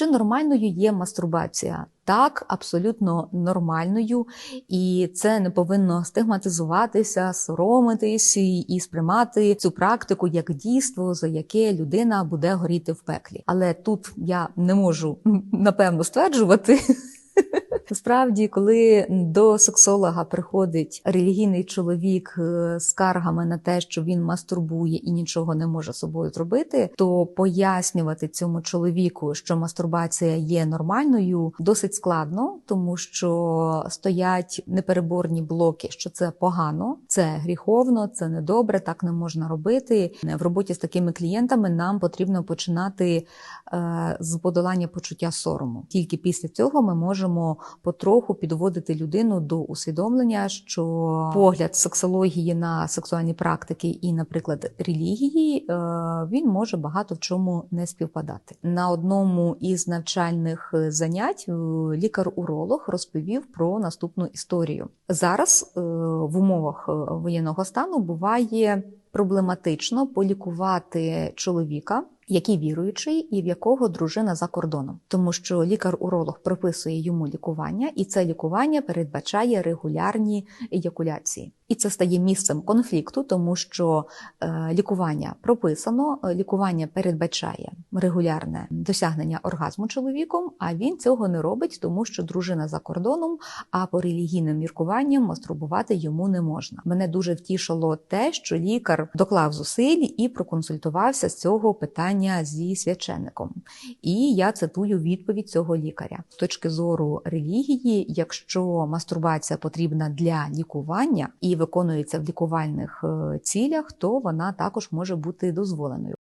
Чи нормальною є мастурбація? Так, абсолютно нормальною, і це не повинно стигматизуватися, соромитись і, сприймати цю практику як дійство, за яке людина буде горіти в пеклі. Але тут я не можу напевно стверджувати. Насправді, коли до сексолога приходить релігійний чоловік е, з скаргами на те, що він мастурбує і нічого не може собою зробити, то пояснювати цьому чоловіку, що мастурбація є нормальною, досить складно, тому що стоять непереборні блоки, що це погано, це гріховно, це недобре, так не можна робити. В роботі з такими клієнтами нам потрібно починати е, з подолання почуття сорому. Тільки після цього ми можемо потроху підводити людину до усвідомлення, що погляд сексології на сексуальні практики і, наприклад, релігії, е, він може багато в чому не співпадати. На одному із навчальних занять е, лікар-уролог розповів про наступну історію. Зараз е, в умовах воєнного стану буває проблематично полікувати чоловіка який віруючий і в якого дружина за кордоном, тому що лікар-уролог прописує йому лікування, і це лікування передбачає регулярні еякуляції. І це стає місцем конфлікту, тому що е, лікування прописано, лікування передбачає регулярне досягнення оргазму чоловіком, а він цього не робить, тому що дружина за кордоном, а по релігійним міркуванням мастурбувати йому не можна. Мене дуже втішило те, що лікар доклав зусиль і проконсультувався з цього питання зі священником. І я цитую відповідь цього лікаря з точки зору релігії, якщо мастурбація потрібна для лікування і виконується в лікувальних е, цілях, то вона також може бути дозволеною.